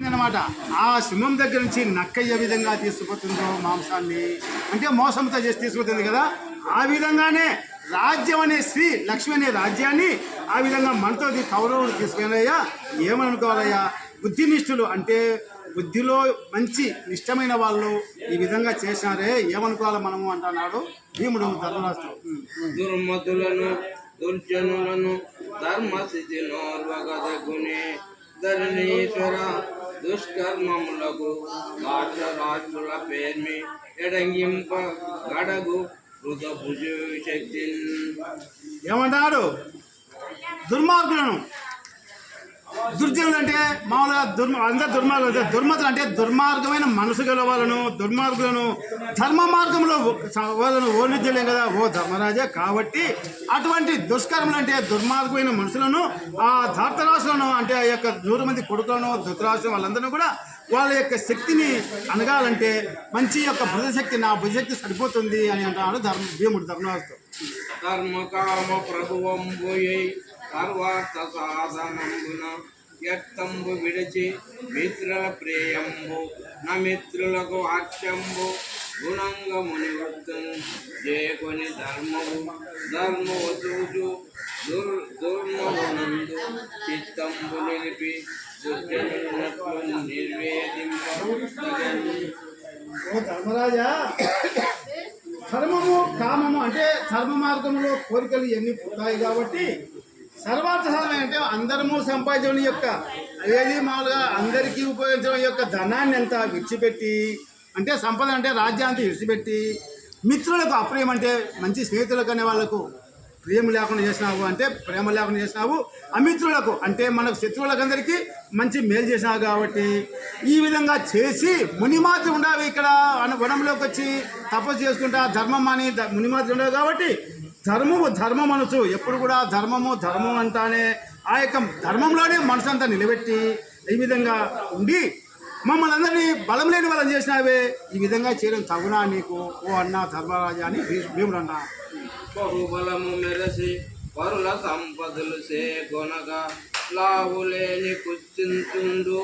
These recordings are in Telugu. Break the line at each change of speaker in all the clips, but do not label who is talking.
అనమాట ఆ సింహం దగ్గర నుంచి నక్క ఏ విధంగా తీసుకుపోతుందో మాంసాన్ని. అంటే మోసంతో చేసి తీసుకుపోతుంది కదా. ఆ విధంగానే రాజ్యం అనే శ్రీ లక్ష్మి అనే రాజ్యాన్ని ఆ విధంగా మనతో కౌరవులు తీసుకున్నాయ్యా ఏమనుకోవాలయ్యా? బుద్ధినిష్ఠులు అంటే బుద్ధిలో మంచి ఇష్టమైన వాళ్ళు ఈ విధంగా చేసినారే ఏమనుకోవాలి మనము అంటున్నాడు భీముడు ధర్మరాష్ట్రం
దుర్మతులను దుర్జనులను ధరణీశ్వర దుష్కర్మములకు రాజుల పేర్మి ఎడంగింప గడగు భుజు శక్తి
ఏమంటాడు? దుర్మార్గులను దుర్జనులు అంటే మామూలుగా దుర్మ అందరు దుర్మార్గులు దుర్మతులు అంటే దుర్మార్గమైన మనసు గల వాళ్ళను దుర్మార్గులను ధర్మ మార్గంలో వాళ్ళను ఓడించలేం కదా ఓ ధర్మరాజే. కాబట్టి అటువంటి దుష్కర్మలు అంటే దుర్మార్గమైన మనుషులను ఆ ధార్తరాశులను అంటే ఆ యొక్క నూరు మంది కొడుకులను ధృతరాశులను వాళ్ళందరినీ కూడా వాళ్ళ యొక్క శక్తిని అనగాలంటే మంచి యొక్క భుజశక్తి నా భుజశక్తి సరిపోతుంది అని అంటున్నాడు ధర్మ భీముడు ధర్మరాజుతో.
ధర్మ కామ ప్రభువంబుయై సర్వార్థ సాధనంబున వ్యక్తంబు విడిచి మిత్రుల ప్రేయంబు నా మిత్రులకు అక్షంబు గుణంగా మునివృత్తును చేకొని ధర్మము ధర్మము చూచు దుర్ దుర్మమునందు చిత్తంబు నిలిపి దుర్జనులకు నిర్వేదింప
ధర్మరాజా ధర్మము కామము అంటే ధర్మ మార్గంలో కోరికలు ఎన్ని పుట్టాయి కాబట్టి సర్వార్థ సాధన అంటే అందరము సంపాదించడం యొక్క ఏది మామూలుగా అందరికీ ఉపయోగించడం యొక్క ధనాన్ని అంతా విడిచిపెట్టి అంటే సంపద అంటే రాజ్యాన్ని విడిచిపెట్టి మిత్రులకు అప్రియం అంటే మంచి స్నేహితులకు అనే వాళ్ళకు ప్రేమ లేకుండా చేసినావు అంటే ప్రేమ లేకుండా చేసినావు అమిత్రులకు అంటే మనకు శత్రువులకందరికీ మంచి మేలు చేసినావు కాబట్టి ఈ విధంగా చేసి మునిమాత్రి ఉండవు ఇక్కడ వనంలోకి వచ్చి తపస్సు చేసుకుంటా ధర్మం అని మునిమాత్రి ఉండవు కాబట్టి ధర్మము ధర్మ మనసు ఎప్పుడు కూడా ధర్మము ధర్మం అంటానే ఆ యొక్క ధర్మంలోనే మనసు అంతా నిలబెట్టి ఈ విధంగా ఉండి మమ్మల్ని అందరినీ బలం లేని వాళ్ళని చేసినావే ఈ విధంగా చేయడం తగునా నీకు? ఓ అన్న ధర్మరాజా అని భీముడు అన్నా
బహుబలము మెరసి పరుల సంపదలు సేకొనగా లావులేని కుచ్చించుండు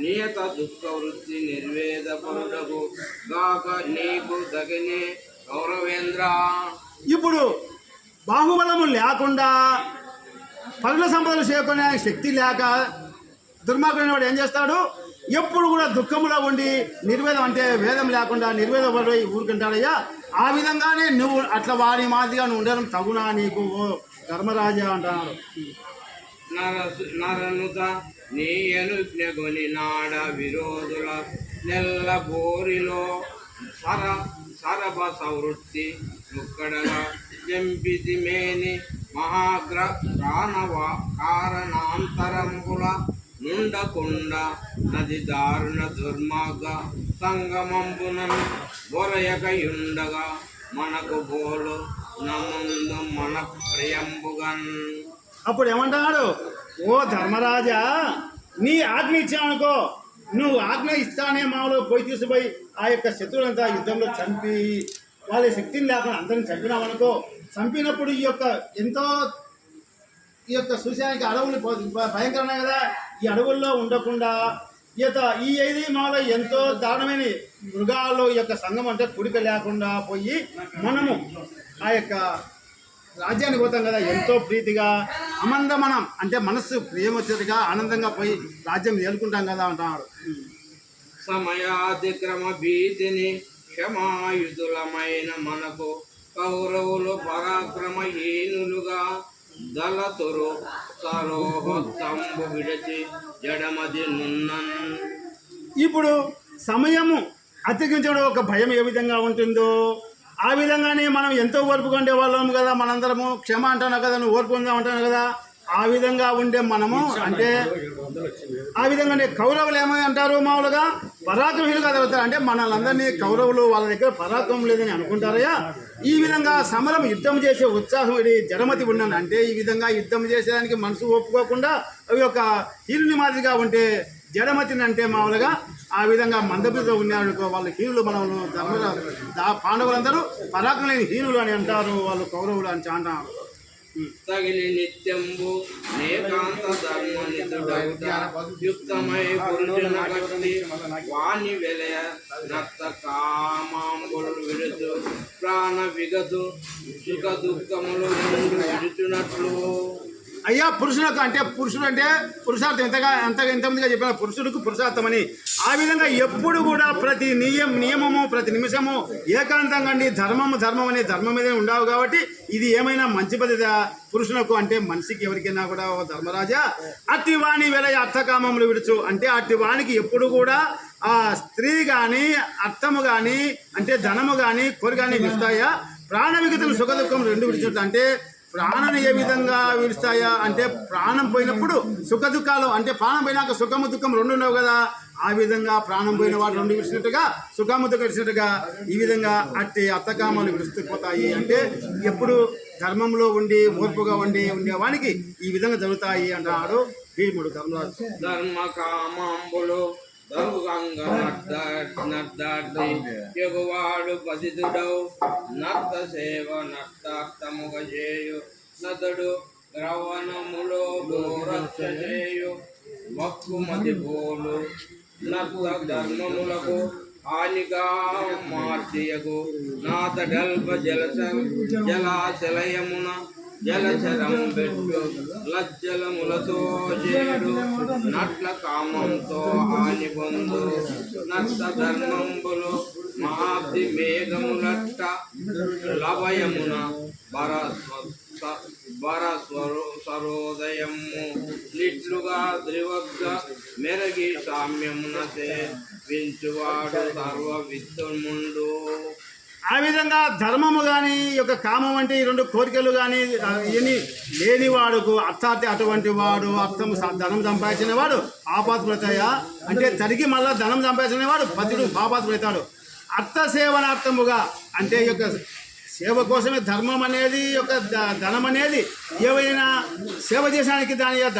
నియత దుఃఖ వృత్తి నిర్వేద పరుడకు గాక నీకు దగనే గౌరవేంద్ర.
ఇప్పుడు బాహుబలము లేకుండా పనుల సంపదలు చేరుకునే శక్తి లేక దుర్మార్గుడైన వాడు ఏం చేస్తాడు? ఎప్పుడు కూడా దుఃఖములో ఉండి నిర్వేదం అంటే వేదం లేకుండా నిర్వేదం పడి ఊరుకుంటాడయ్యా. ఆ విధంగానే నువ్వు అట్లా వారి మాదిరిగా నువ్వు ఉండడం తగునా నీకు ఓ ధర్మరాజా
అంటున్నారు నరనుత నీ అనుజ్ఞగొని నాడ విరోధుల నెల్ల బోరిలో సర సరభ సవృత్తి ముక్కడగా జంపితి మేని మహాగ్ర ప్రాణవ కారణాంతరంబుల నుండకుండ నది దారుణ దుర్మార్గ సంగమంబునను బొరయకయుండగా మనకు బోలు నముందు మన ప్రియంబుగన్
అప్పుడు ఏమంటున్నాడు ఓ ధర్మరాజా నీ ఆజ్ఞ నువ్వు ఆజ్ఞ ఇస్తానే మామూలు పోయి తీసుకుపోయి ఆ యొక్క శత్రువులంతా యుద్ధంలో చంపి వాళ్ళ శక్తిని లేకుండా అందరిని చంపినామనుకో చంపినప్పుడు ఈ యొక్క ఎంతో ఈ యొక్క చూసానికి అడవులు భయంకరమే భయంకరమైన కదా? ఈ అడవుల్లో ఉండకుండా ఈత ఈ ఏది మాలో ఎంతో దారుణమైన మృగాలు ఈ యొక్క సంఘం అంటే కుడిక లేకుండా పోయి మనము ఆ యొక్క రాజ్యానికి పోతాం కదా ఎంతో ప్రీతిగా అమందమనం అంటే మనస్సు ప్రేమ వచ్చేదిగా ఆనందంగా పోయి రాజ్యం ఏలుకుంటాం కదా అంటున్నాడు
సమయాతిక్రమ భీతిని క్షమాయుధులమైన మనకు కౌరవులు పరాక్రమహీనులుగా దళతురు సరోహోత్తంబు విడచి జడమది నున్నన్.
ఇప్పుడు సమయము అతికించడం ఒక భయం ఏ విధంగా ఉంటుందో? ఆ విధంగానే మనం ఎంతో ఓర్పుగా ఉండే వాళ్ళం కదా మనందరము. క్షమ అంటాను కదా నువ్వు ఓర్పు ఉందా అంటాను కదా. ఆ విధంగా ఉండే మనము అంటే ఆ విధంగానే కౌరవులు ఏమని అంటారు మామూలుగా? పరాక్రమీలుగా చదువుతారు అంటే మనల్ని కౌరవులు వాళ్ళ దగ్గర పరాక్రమం లేదని అనుకుంటారయ్యా? ఈ విధంగా సమరం యుద్ధం చేసే ఉత్సాహం ఇది జడమతి ఉన్నాను అంటే ఈ విధంగా యుద్ధం చేసేదానికి మనసు ఒప్పుకోకుండా అవి ఒక హీరుని మాదిరిగా ఉంటే జడమతిని అంటే మామూలుగా ఆ విధంగా మందబితో ఉన్నారు వాళ్ళు హీనులు మనం ధర్మరాజు దా పాండవులందరూ పరాక్రమ లేని అని అంటారు వాళ్ళు కౌరవులు అని అంటారు
తగిలి నిత్యంబు నేకాంత ధర్మ నితుడౌట యుక్తమై పురుషున కట్టి వాణి వెలయ నత్త కామాంబులు విడుచు ప్రాణ విగతు సుఖ దుఃఖములు విడుచునట్లు.
అయ్యా పురుషులకు అంటే పురుషుడు అంటే పురుషార్థం. ఎంతగా ఎంతగా ఎంతమందిగా చెప్పిన పురుషుడికి పురుషార్థం అని ఆ విధంగా ఎప్పుడు కూడా ప్రతి నియమ నియమము ప్రతి నిమిషము ఏకాంతంగా అండి. ధర్మము ధర్మం అనే ధర్మం మీదే ఉండవు కాబట్టి ఇది ఏమైనా మంచి పద్ధతి పురుషులకు అంటే మనిషికి ఎవరికైనా కూడా ఓ ధర్మరాజా అట్టి వాణి వేళ అర్థకామములు విడుచు. అంటే అట్టి వాణికి ఎప్పుడు కూడా ఆ స్త్రీ కానీ అర్థము కానీ అంటే ధనము కానీ కోరి కానీ విస్తాయా ప్రాణ విగతం సుఖ దుఃఖం రెండు విడిచుట అంటే ప్రాణం ఏ విధంగా విడుస్తాయా అంటే ప్రాణం పోయినప్పుడు సుఖ దుఃఖాలు అంటే ప్రాణం పోయినాక సుఖము దుఃఖం రెండు ఉన్నావు కదా. ఆ విధంగా ప్రాణం పోయిన వాడు రెండు విడిచినట్టుగా సుఖము దుఃఖం విడిచినట్టుగా ఈ విధంగా అట్టి అత్తకామాలు విడుస్తుపోతాయి. అంటే ఎప్పుడు ధర్మంలో ఉండి ఓర్పుగా ఉండి ఉండేవానికి ఈ విధంగా జరుగుతాయి అంటాడు భీముడు ధర్మరాజు.
ధర్మ కామాంబులు దరుగంగ నర్దాటి నర్త సేవ నర్తార్థముగ చేయు నతుడు ద్రవణములో గోరక్ష చేయు మక్కుమతి పోలు నర్త ధర్మములకు హానిగా మార్చియకు నాతడల్ప జలస జలాశలయమున జలచరం పెట్టు లజ్జలములతో చేడు నట్ల కామంతో హాని పొందు నట్ల ధర్మంబులు మాబ్ది మేఘములట్ట లవయమున బరస్వ బరస్వరు సరోదయము నిట్లుగా ద్రివగ్గా మెరగి సామ్యమునతే వించువాడు సర్వ విద్యుముండు
ఆ విధంగా ధర్మము కానీ యొక్క కామం అంటే ఈ రెండు కోరికలు కానీ ఇవన్నీ లేనివాడుకు అర్థార్థి అటువంటి వాడు అర్థం ధనం సంపాదించిన వాడు పాపాత్మతాయా అంటే తరిగి మళ్ళా ధనం సంపాదించిన వాడు పతిడు పాపాత్మతాడు అర్థ సేవనార్థముగా అంటే ఈ యొక్క సేవ కోసమే ధర్మం అనేది యొక్క ధనం అనేది ఏవైనా సేవ చేసానికి దాని యొక్క